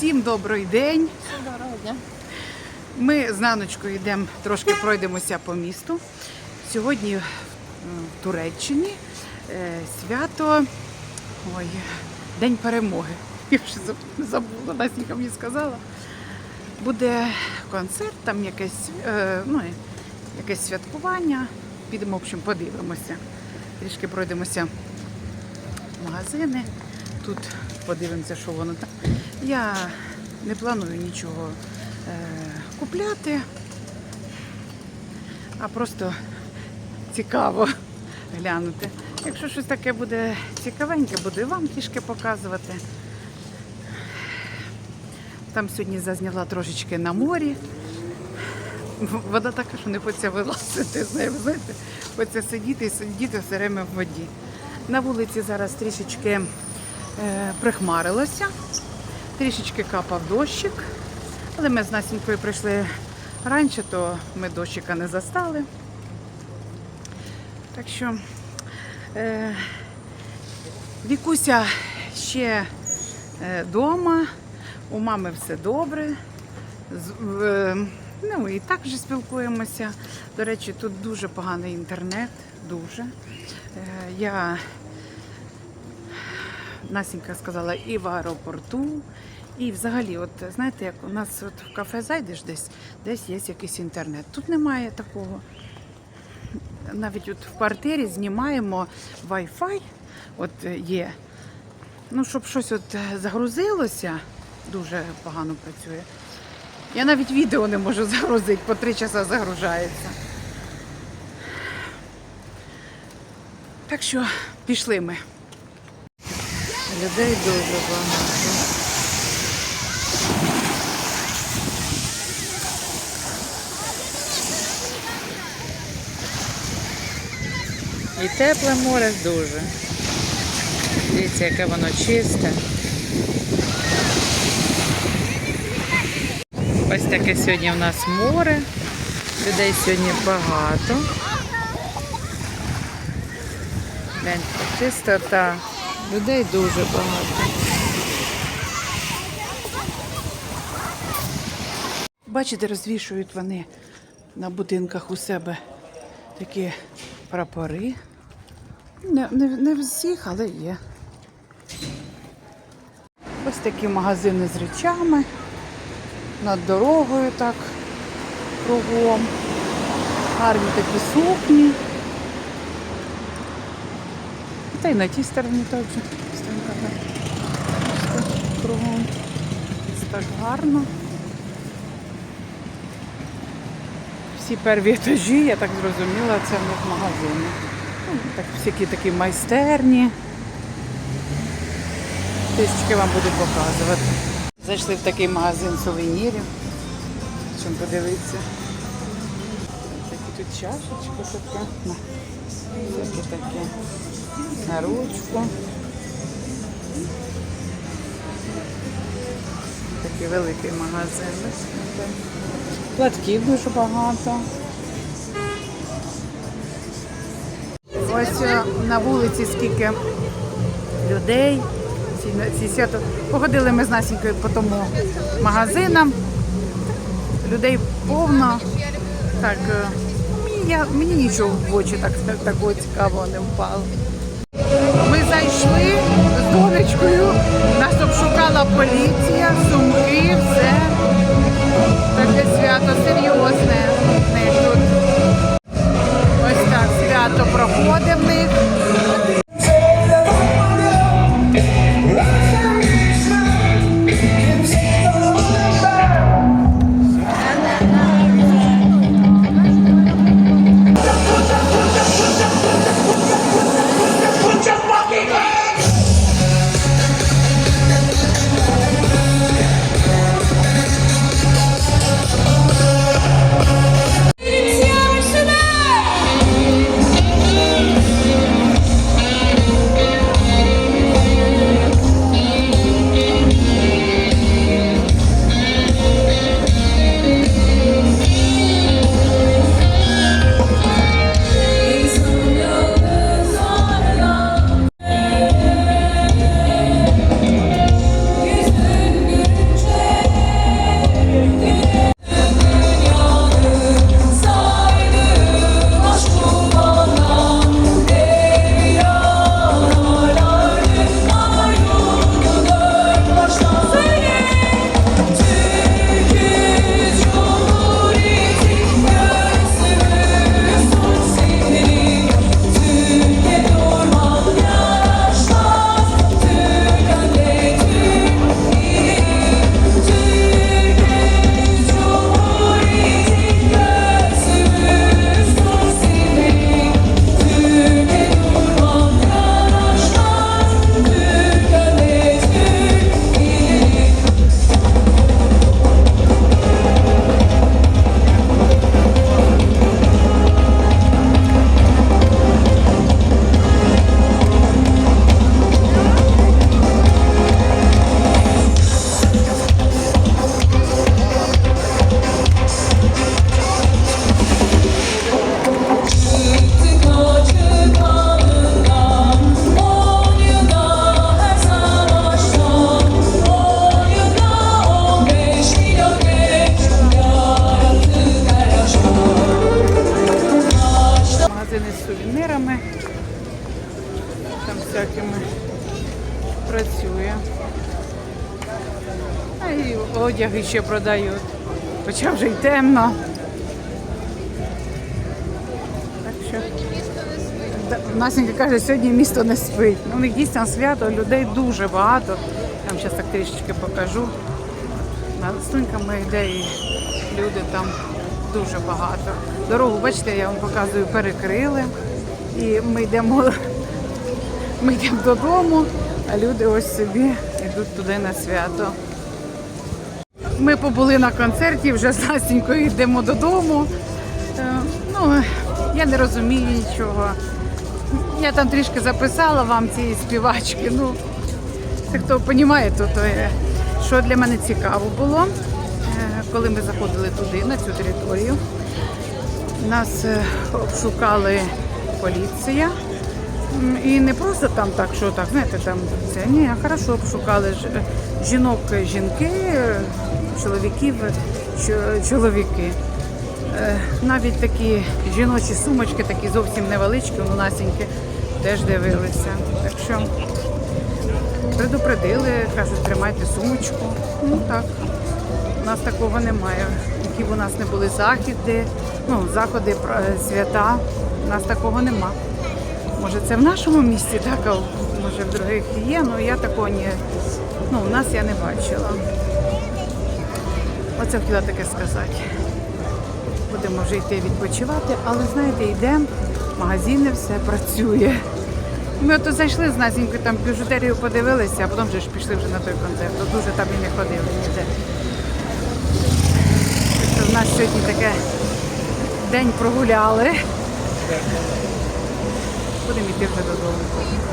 Всім добрий день. Доброго дня. Ми з Наночкою йдемо трошки пройдемося по місту. Сьогодні в Туреччині е, свято ой, День перемоги. Я вже заб- забула, Настя мені сказала. Буде концерт, там якесь, е, ну, якесь святкування. Підемо, в общем, подивимося. Трішки пройдемося в магазини. Тут подивимося, що воно там. Я не планую нічого е, купляти, а просто цікаво глянути. Якщо щось таке буде цікавеньке, буду і вам трішки показувати. Там сьогодні зазняла трошечки на морі. Вода така, що не хочеться вилазити з нею, знаєте, хочеться сидіти і сидіти все время в воді. На вулиці зараз трішечки прихмарилося, трішечки капав дощик, але ми з Насінькою прийшли раніше, то ми дощика не застали. Так що е, Вікуся ще вдома, у мами все добре. З- е, Ну і так вже спілкуємося. До речі, тут дуже поганий інтернет, дуже. Е, Я Насінька сказала і в аеропорту, і взагалі, от знаєте, як у нас от в кафе зайдеш десь, десь є якийсь інтернет. Тут немає такого. Навіть от в квартирі знімаємо Wi-Fi, от е, є. Ну, щоб щось от е, загрузилося, дуже погано працює. Я навіть відео не можу загрузити, по три часа загружається. Так що пішли ми. Людей дуже багато. І тепле море дуже. Дивіться, яке воно чисте. Ось таке сьогодні в нас море. Людей сьогодні багато. Чистота. Людей дуже багато. Бачите, розвішують вони на будинках у себе такі прапори. Не, не, не всіх, але є. Ось такі магазини з речами над дорогою так кругом. Гарні такі сукні. Та й на тій стороні теж. Кругом. Ось так гарно. Всі перві етажі, я так зрозуміла, це в них магазини. Ну, так, всякі такі майстерні. Трішечки вам буду показувати. Зайшли в такий магазин сувенірів. Чим подивитися. Такі тут чашечка така. Всякі такі. На ручку. Такий великий магазин. Платків дуже багато. Ось е, на вулиці скільки людей. Ці. Походили ми з Насінькою по тому магазинам. Людей повно. Так, е, мені, я, мені нічого в очі так, такого цікавого не впало. Зайшли з донечкою, нас обшукала поліція, сумки, все. Таке свято серйозне. всякими працює. А і одяги ще продають. Хоча вже й темно. Так що Насінька каже, сьогодні місто не спить. Ну, у них дійсно свято, людей дуже багато. Я вам зараз так трішечки покажу. Настуньками йде і люди там дуже багато. Дорогу, бачите, я вам показую, перекрили. І ми йдемо ми йдемо додому, а люди ось собі йдуть туди на свято. Ми побули на концерті, вже з Настенькою йдемо додому. Е, Ну, я не розумію нічого. Я там трішки записала вам цієї співачки. Ну, це хто розуміє, то, то що для мене цікаво було, е, коли ми заходили туди, на цю територію. Нас е, обшукали поліція. І не просто там так, що так, знаєте, там це ні, хорошо обшукали ж- е, жінок, е, жінки, е, чоловіків, чоловіки. Навіть такі жіночі сумочки, такі зовсім невеличкі, ну теж дивилися. Так що предупредили, кажуть, тримайте сумочку. Ну так. У нас такого немає. Які б у нас не були заходи, ну, заходи, свята, у нас такого нема. Може, це в нашому місті так, а може в других є, але я такого не, ну, у нас я не бачила. Оце хотіла таке сказати. Будемо вже йти відпочивати, але знаєте, йдемо, магазини, все працює. Ми от зайшли з Назінькою, там біжутерію подивилися, а потім вже ж пішли вже на той концерт. То дуже там і не ходили ніде. Так що в нас сьогодні таке день прогуляли. Будемо йти вже додому.